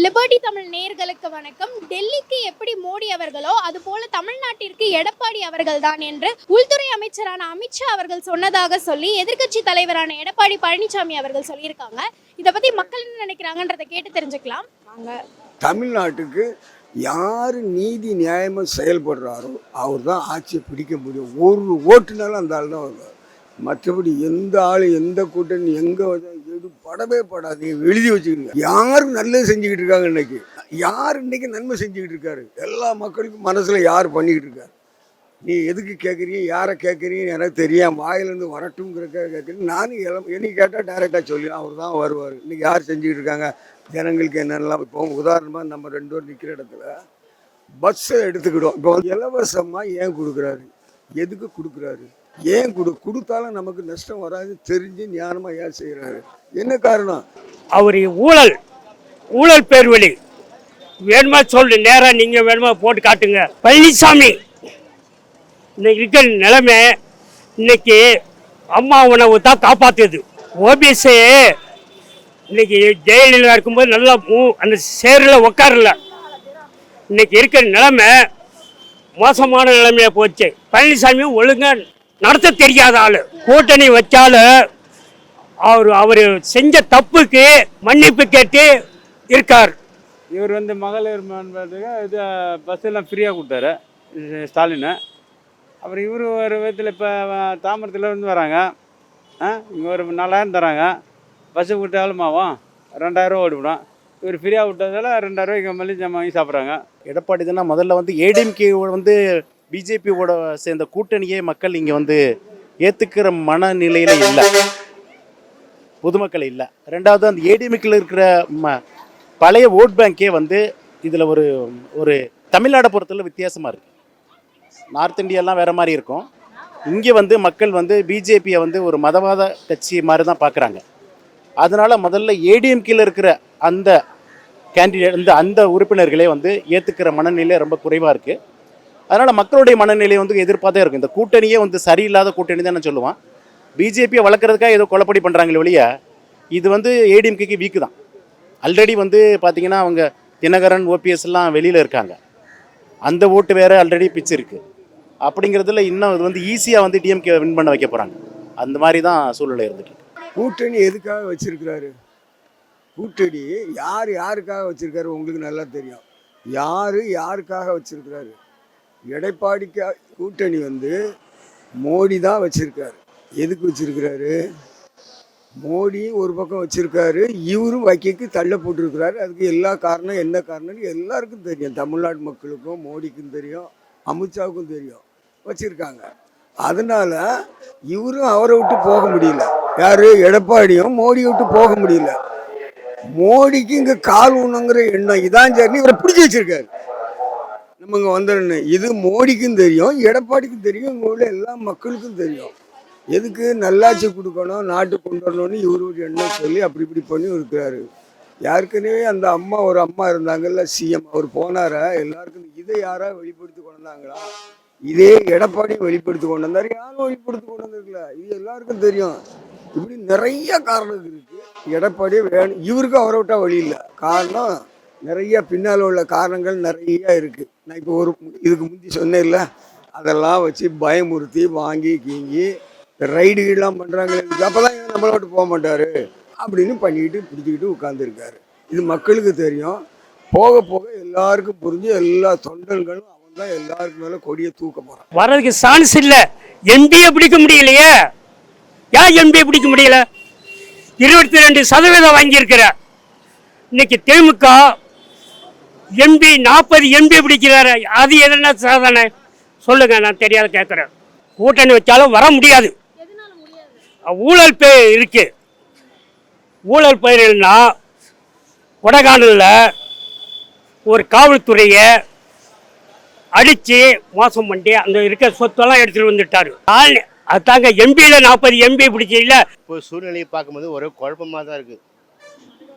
Liberty Tamil நேயர்களுக்கு வணக்கம். டெல்லிக்கு எப்படி மோடி அவர்களோ அதுபோல தமிழ்நாட்டிற்கு எடப்பாடி அவர்கள் தான் என்று உள்துறை அமைச்சரான அமித்ஷா அவர்கள் சொன்னதாக சொல்லி எதிர்க்கட்சி தலைவரான எடப்பாடி பழனிசாமி அவர்கள் சொல்லியிருக்காங்க. இதை பத்தி மக்கள் என்ன நினைக்கிறாங்கன்றதை கேட்டு தெரிஞ்சுக்கலாம். வாங்க. தமிழ்நாட்டுக்கு யார் நீதி நியாயமாக செயல்படுறாரோ அவர் தான் ஆட்சியை பிடிக்க முடியும். ஒரு ஓட்டுனாலும் அந்த ஆள் தான் வருவார். மற்றபடி எந்த ஆள் எந்த கூட்டணி எங்கே இது படமே படாதீங்க எழுதி வச்சுக்கோங்க. யார் நல்லது செஞ்சுக்கிட்டு இருக்காங்க இன்னைக்கு. யார் இன்னைக்கு நன்மை செஞ்சுக்கிட்டு இருக்காரு? எல்லா மக்களுக்கும் மனசில் யார் பண்ணிக்கிட்டு இருக்காரு? நீ எதுக்கு கேட்குறீங்க யாரை கேட்குறீன்னு எனக்கு தெரியும் வாயிலேருந்து வரட்டுங்கிறக்க கேட்குறீங்க நானும் எல்லாம் என்னைக்கு கேட்டால் டைரெக்டாக சொல்லி அவர் தான் வருவார். இன்னைக்கு யார் செஞ்சுக்கிட்டு இருக்காங்க? ஜனங்களுக்கு என்னென்னலாம் இப்போ உதாரணமாக நம்ம ரெண்டு பேர் நிற்கிற இடத்துல பஸ்ஸை எடுத்துக்கிடும் இப்போ இலவசமாக ஏன் கொடுக்குறாரு? எதுக்கு கொடுக்குறாரு? ஏன் கொடு கொடுத்தாலும் நமக்கு நஷ்டம் வராது தெரிஞ்சு ஞானமாக ஏன் செய்கிறாரு என்ன காரணம்? அவர் ஊழல் ஊழல் பேர் வழி வேணுமா சொல்லு நேராக நீங்கள் வேணுமா போட்டு காட்டுங்க. பழனிசாமி இன்னைக்கு இருக்கிற நிலைமை இன்னைக்கு அம்மா உணவு தான் காப்பாற்றுது ஓபிஎஸ் இன்னைக்கு ஜெயலலிதா இருக்கும்போது நல்லா மூ- அந்த சேரில் உட்காரல இன்னைக்கு இருக்கிற நிலைமை மோசமான நிலைமையாக போச்சு. பழனிசாமியும் ஒழுங்காக நடத்த தெரியாத ஆளு. கூட்டணி வச்சாலும் அவர் அவர் செஞ்ச தப்புக்கு மன்னிப்பு கேட்டு இருக்கார். இவர் வந்து மகளிர் மேம்பாட்டுக்கு இது பஸ் எல்லாம் ஃப்ரீயாக கொடுத்தாரு ஸ்டாலின். அப்புறம் இவர் ஒரு விதத்தில் இப்போ தாமரத்தில் இருந்து வராங்க. ஆ இங்கே ஒரு நாலாயிரம் தராங்க. பஸ்ஸு விட்டாலும் ஆகும் ரெண்டாயிரம் ஓடிவிடும். இவர் ஃப்ரீயாக விட்டதால ரெண்டாயிரம் மல்லி ஜாமான் வாங்கி சாப்பிட்றாங்க. எடப்பாடி தானே முதல்ல வந்து ஏடிஎம்கே வந்து பிஜேபியோட சேர்ந்த கூட்டணியே மக்கள் இங்கே வந்து ஏற்றுக்கிற மனநிலையில் இல்லை. பொதுமக்கள் இல்லை. ரெண்டாவது அந்த ஏடிஎம்கில் இருக்கிற ம பழைய ஓட் பேங்க்கே வந்து இதில் ஒரு ஒரு தமிழ்நாடை பொறுத்தவரை வித்தியாசமாக இருக்குது நார்த் இந்தியாலாம் வேறு மாதிரி இருக்கும். இங்கே வந்து மக்கள் வந்து பிஜேபியை வந்து ஒரு மதவாத கட்சி மாதிரி தான் பார்க்குறாங்க அதனால் முதல்ல ஏடிஎம்கில் இருக்கிற அந்த கேண்டிடேட் இந்த அந்த உறுப்பினர்களே வந்து ஏற்றுக்கிற மனநிலை ரொம்ப குறைவாக இருக்குது அதனால் மக்களுடைய மனநிலை வந்து எதிர்ப்பாக இருக்கும். இந்த கூட்டணியே வந்து சரியில்லாத கூட்டணி தான் நான் சொல்லுவான். பிஜேபியை வளர்க்குறதுக்காக ஏதோ கொலப்படி பண்ணுறாங்களே ஒழிய இது வந்து ஏடிஎம்கேக்கு வீக்கு தான். ஆல்ரெடி வந்து பார்த்தீங்கன்னா அவங்க தினகரன் ஓபிஎஸ்லாம் வெளியில் இருக்காங்க. அந்த ஓட்டு வேறு ஆல்ரெடி பிச்சு இருக்குது அப்படிங்கிறதுல இன்னும் இது வந்து ஈஸியாக வந்து டிஎம்கே வின் பண்ண வைக்க போகிறாங்க அந்த மாதிரி தான் சூழ்நிலை இருந்துட்டு கூட்டணி எதுக்காக வச்சுருக்கிறாரு? கூட்டணி யார் யாருக்காக வச்சுருக்காரு உங்களுக்கு நல்லா தெரியும். யார் யாருக்காக வச்சுருக்கிறாரு? எடப்பாடிக்கு கூட்டணி வந்து மோடி தான் வச்சுருக்காரு. எதுக்கு வச்சிருக்கிறாரு? மோடி ஒரு பக்கம் வச்சுருக்காரு இவரும் வக்கிக்கு தள்ள போட்டிருக்கிறாரு. அதுக்கு எல்லா காரணம் என்ன காரணம்னு எல்லாருக்கும் தெரியும். தமிழ்நாடு மக்களுக்கும் மோடிக்கும் தெரியும் அமித்ஷாவுக்கும் தெரியும். வச்சுருக்காங்க. அதனால் இவரும் அவரை விட்டு போக முடியல. யாரு? எடப்பாடியும் மோடியை விட்டு போக முடியல. மோடிக்கு இங்கே கால் ஊனங்கிற எண்ணம் இதான் சரி இவரை பிடிச்சி வச்சுருக்காரு. நம்ம இங்கே வந்துடணும். இது மோடிக்கும் தெரியும் எடப்பாடிக்கும் தெரியும் எங்கள் உள்ள எல்லா மக்களுக்கும் தெரியும். எதுக்கு நல்லாட்சி கொடுக்கணும் நாட்டு கொண்டு வரணும்னு இவரு ஒரு எண்ணம் சொல்லி அப்படி இப்படி பண்ணி இருக்கிறாரு. யாருக்குனே அந்த அம்மா ஒரு அம்மா இருந்தாங்கல்ல சிஎம். அவர் போனாரா? எல்லாருக்கும் இதை யாரா வெளிப்படுத்தி கொண்டு வந்தாங்களா இதே எடப்பாடி வெளிப்படுத்தி கொண்டு வந்தார். யாரும் வெளிப்படுத்தி கொண்டு வந்திருக்கல. இது எல்லாருக்கும் தெரியும். இப்படி நிறைய காரணம் இருக்கு. எடப்பாடியே வேணும். இவருக்கு அவரை விட்டா வழி இல்லை. காரணம் நிறைய பின்னால் உள்ள காரணங்கள் நிறைய இருக்குது நான் இப்போ ஒரு இதுக்கு முந்தி சொன்னேன்ல அதெல்லாம் வச்சு பயமுறுத்தி வாங்கி கீங்கி ரைடுகள்லாம் பண்ணுறாங்களே அப்போ தான் நம்மளை விட்டு போக மாட்டார் அப்படின்னு பண்ணிக்கிட்டு பிடிச்சிக்கிட்டு உட்காந்துருக்காரு இது மக்களுக்கு தெரியும். போக போக எல்லாருக்கும் புரிஞ்சு எல்லா தொண்டர்களும் அவன் தான் எல்லாருக்கும் மேலே கொடியை தூக்க போகிறான் வர்றதுக்கு சான்ஸ் இல்லை. எம்பியை பிடிக்க முடியலையே. ஏன் எம்பியை பிடிக்க முடியல? இருபத்தி ரெண்டு சதவீதம் வாங்கியிருக்கிற. இன்னைக்கு திமுக எம்பி நாற்பது எம்பி பிடிக்கிறாரு. அது என்ன சாதனை சொல்லுங்க நான் தெரியாத கேட்குறேன் கூட்டணி வச்சாலும் வர முடியாது. ஊழல் பே இருக்கு. ஊழல் பயிரில்னா கொடைக்கானலில் ஒரு காவல்துறையை அடித்து மோசம் பண்ணி அந்த இருக்க சொத்தெல்லாம் எடுத்துகிட்டு வந்துட்டார். அதுதாங்க எம்பியில் நாற்பது எம்பி பிடிச்சில்ல இப்போ சூழ்நிலையை பார்க்கும்போது ஒரே குழப்பமாக தான் இருக்குது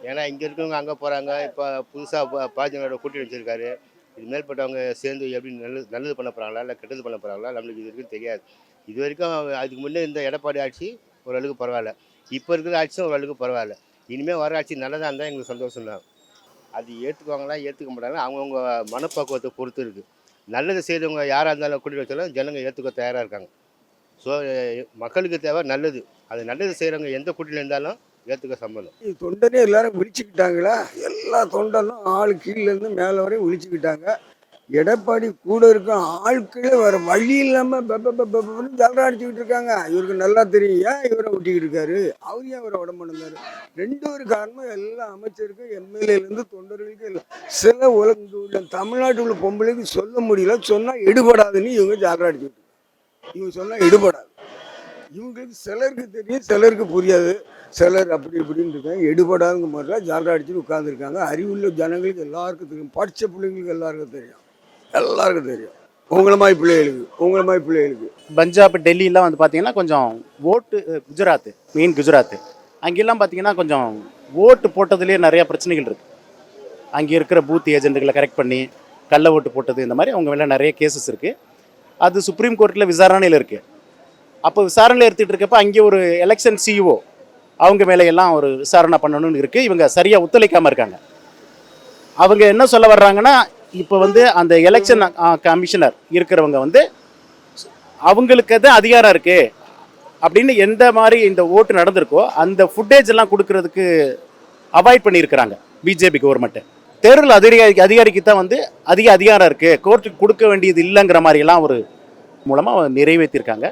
ஏன்னா இங்கே இருக்கவங்க அங்கே போகிறாங்க இப்போ புதுசாக பாஜக கூட்டணி வச்சிருக்காரு. இது மேற்பட்டவங்க சேர்ந்து எப்படி நல்லது நல்லது பண்ண போகிறாங்களா இல்லை கெட்டது பண்ண போகிறாங்களா நம்மளுக்கு இது வரைக்கும் தெரியாது. இது வரைக்கும் அதுக்கு முன்னே இந்த எடப்பாடி ஆட்சி ஓரளவுக்கு பரவாயில்ல. இப்போ இருக்கிற ஆட்சியும் ஓரளவுக்கு பரவாயில்ல. இனிமேல் வர ஆட்சி நல்லதாக இருந்தால் எங்களுக்கு சந்தோஷம் தான். அது ஏற்றுக்குவாங்களா ஏற்றுக்க மாட்டாங்களா? அவங்கவுங்க மனப்பக்குவத்தை பொறுத்து இருக்குது நல்லது செய்கிறவங்க யாராக இருந்தாலும் கூட்டிட்டு வச்சாலும் ஜனங்க ஏற்றுக்க தயாராக இருக்காங்க. ஸோ மக்களுக்கு தேவை நல்லது. அது நல்லது செய்கிறவங்க எந்த கூட்டில் இருந்தாலும் ஏற்றுக்க சம்பளம். தொண்டனே எல்லாரும் விழிச்சுக்கிட்டாங்களா எல்லா தொண்டனும் ஆள் கீழேருந்து மேலே வரையும் விழிச்சுக்கிட்டாங்க. எடப்பாடி கூட இருக்க ஆட்களே வர வழி இல்லாமல் ஜலரா அடிச்சுக்கிட்டு இருக்காங்க. இவருக்கு நல்லா தெரியும். ஏன் இவரை ஒட்டிக்கிட்டு இருக்காரு? அவர் ஏன் இவரை உடம்பு நடந்தாரு ரெண்டு ஒரு காரணமும் எல்லா அமைச்சருக்கும் எம்எல்ஏலேருந்து தொண்டர்களுக்கும் இல்லை சில உலக உள்ள தமிழ்நாட்டில் உள்ள பொம்பளைக்கு சொல்ல முடியல. சொன்னால் எடுபடாதுன்னு இவங்க ஜலரா அடிச்சுக்கிட்டு இவங்க சொன்னால் எடுபடாது. இவங்க சிலருக்கு தெரியும் சிலருக்கு புரியாது. சிலர் அப்படி இப்படின்னு இருக்காங்க. எடுபடாதுங்க மாதிரிலாம் ஜாலரா அடிச்சுட்டு உட்காந்துருக்காங்க அறிவுள்ள ஜனங்களுக்கு எல்லாருக்கும் தெரியும். படித்த பிள்ளைங்களுக்கு எல்லாருக்கும் தெரியும். எல்லாருக்கும் தெரியும். உங்களை மாதிரி பிள்ளைகளுக்கு உங்களை மாதிரி பிள்ளைகளுக்கு. பஞ்சாப் டெல்லியெலாம் வந்து பார்த்தீங்கன்னா கொஞ்சம் ஓட்டு குஜராத் மெயின் குஜராத் அங்கெல்லாம் பார்த்தீங்கன்னா கொஞ்சம் ஓட்டு போட்டதுலேயே நிறைய பிரச்சனைகள் இருக்குது அங்கே இருக்கிற பூத் ஏஜென்ட்டுகளை கரெக்ட் பண்ணி கள்ள ஓட்டு போட்டது இந்த மாதிரி அவங்க மேலே நிறைய கேசஸ் இருக்குது அது சுப்ரீம் கோர்ட்டில் விசாரணையில் இருக்குது அப்போ விசாரணையில் எடுத்துகிட்டு இருக்கப்ப அங்கே ஒரு எலெக்ஷன் சிஇஓ அவங்க மேலையெல்லாம் ஒரு விசாரணை பண்ணணும்னு இருக்குது இவங்க சரியாக ஒத்துழைக்காமல் இருக்காங்க. அவங்க என்ன சொல்ல வர்றாங்கன்னா இப்போ வந்து அந்த எலெக்ஷன் கமிஷனர் இருக்கிறவங்க வந்து அவங்களுக்கு தான் அதிகாரம் இருக்குது அப்படின்னு எந்த மாதிரி இந்த ஓட்டு நடந்திருக்கோ அந்த ஃபுட்டேஜ் எல்லாம் கொடுக்கறதுக்கு அவாய்ட் பண்ணியிருக்கிறாங்க பிஜேபி கவர்மெண்ட்டு தேர்தல் அதிகாரி அதிகாரிக்கு தான் வந்து அதிக அதிகாரம் இருக்குது கோர்ட்டுக்கு கொடுக்க வேண்டியது இல்லைங்கிற மாதிரியெல்லாம் ஒரு மூலமாக நிறைவேற்றியிருக்காங்க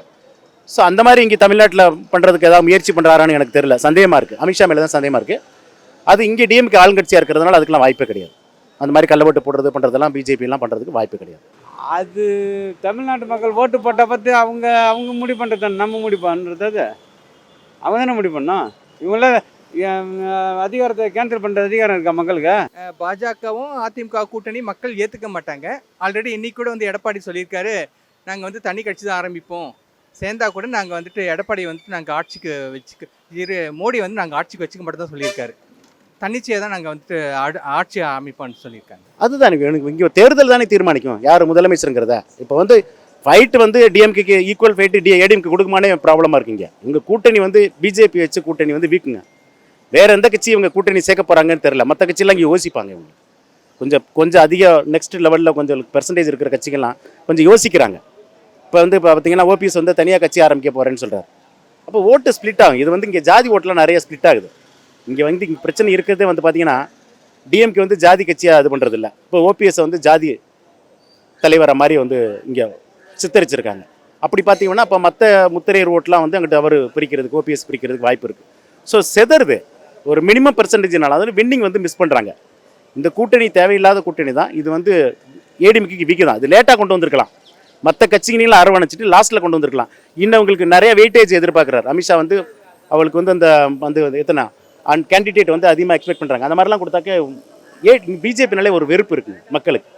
ஸோ அந்த மாதிரி இங்கே தமிழ்நாட்டில் பண்ணுறதுக்கு ஏதாவது முயற்சி பண்ணுறாரான்னு எனக்கு தெரியல. சந்தேகமாக இருக்குது அமித்ஷா மேலே தான் சந்தேகமாக இருக்குது அது இங்கே டிஎம்கே ஆளுங்கட்சியாக இருக்கிறதுனால அதுக்கெல்லாம் வாய்ப்பே கிடையாது. அந்த மாதிரி கள்ளவோட்டு போடுறது பண்ணுறதெல்லாம் பிஜேபிலாம் பண்ணுறதுக்கு வாய்ப்பு கிடையாது. அது தமிழ்நாட்டு மக்கள் ஓட்டு போட்ட பற்றி அவங்க அவங்க முடிவு பண்ணுறது நம்ம முடிவு பண்ணுறது அது? அவங்க தானே முடிவு பண்ணோம் இவங்கள அதிகாரத்தை கேன்சல் பண்ணுற அதிகாரம் இருக்கா மக்களுக்கு? பாஜகவும் அதிமுக கூட்டணி மக்கள் ஏற்றுக்க மாட்டாங்க. ஆல்ரெடி இன்னைக்கு கூட வந்து எடப்பாடி சொல்லியிருக்காரு. நாங்கள் வந்து தனி கட்சி தான் ஆரம்பிப்போம். சேர்ந்தா கூட நாங்கள் வந்துட்டு எடப்பாடி வந்துட்டு நாங்கள் ஆட்சிக்கு வச்சுக்க இரு மோடி வந்து நாங்கள் ஆட்சிக்கு வச்சுக்க மட்டும் தான் சொல்லியிருக்காரு. தன்னிச்சையாக தான் நாங்கள் வந்துட்டு ஆடு- ஆட்சி அமைப்போம்னு சொல்லியிருக்காங்க. அதுதான் எனக்கு இங்கே தேர்தல் தானே தீர்மானிக்கும். யார் முதலமைச்சருங்கிறத. இப்போ வந்து ஃபைட் வந்து டிஎம்கேக்கு ஈக்குவல் ஃபைட்டு டி ஏடிஎம்கே கொடுக்குமானே ப்ராப்ளமாக இருக்குங்க உங்கள் கூட்டணி வந்து பிஜேபி வச்சு கூட்டணி வந்து வீக்குங்க. வேறு எந்த கட்சி இவங்க கூட்டணி சேர்க்க போகிறாங்கன்னு தெரில மற்ற கட்சியெல்லாம் இங்கே யோசிப்பாங்க இவங்க. கொஞ்சம் கொஞ்சம் அதிக நெக்ஸ்ட் லெவலில் கொஞ்சம் பெர்சன்டேஜ் இருக்கிற கட்சிகள்லாம் கொஞ்சம் யோசிக்கிறாங்க. இப்போ வந்து இப்போ பார்த்தீங்கன்னா ஓபிஎஸ் வந்து தனியாக கட்சி ஆரம்பிக்க போகிறேன்னு சொல்கிறார் அப்போ ஓட்டு ஸ்ப்ளிட் ஆகும். இது வந்து இங்கே ஜாதி ஓட்டெலாம் நிறைய ஸ்ப்ளிட் ஆகுது. இங்கே வந்து இங்கே பிரச்சனை இருக்கிறதே வந்து பார்த்தீங்கன்னா டிஎம்கே வந்து ஜாதி கட்சியாக இது பண்ணுறது இல்லை இப்போ ஓபிஎஸ் வந்து ஜாதி தலைவரை மாதிரி வந்து இங்கே சித்தரிச்சிருக்காங்க. அப்படி பார்த்தீங்கன்னா இப்போ மற்ற முத்திரையர் ஓட்டெலாம் வந்து அங்கிட்ட அவர் பிரிக்கிறதுக்கு ஓபிஎஸ் பிரிக்கிறதுக்கு வாய்ப்பு இருக்குது ஸோ செதறுது ஒரு மினிமம் பர்சன்டேஜ்னால அதாவது வின்னிங் வந்து மிஸ் பண்ணுறாங்க இந்த கூட்டணி தேவையில்லாத கூட்டணி தான். இது வந்து ஏடிமிக்கு வீக்கு தான். இது லேட்டாக கொண்டு வந்திருக்கலாம். மற்ற கட்சிகளையும் அரவணைச்சிட்டு லாஸ்ட்டில் கொண்டு வந்திருக்கலாம். இன்னும் அவங்களுக்கு நிறைய வெயிட்டேஜ் எதிர்பார்க்குறாரு. அமித்ஷா வந்து அவளுக்கு வந்து அந்த வந்து எத்தனை அண்ட் கேண்டிடேட் வந்து அதிகமாக எக்ஸ்பெக்ட் பண்ணுறாங்க அந்த மாதிரிலாம் கொடுத்தாக்க ஏ பிஜேபினாலே ஒரு வெறுப்பு இருக்குது மக்களுக்கு.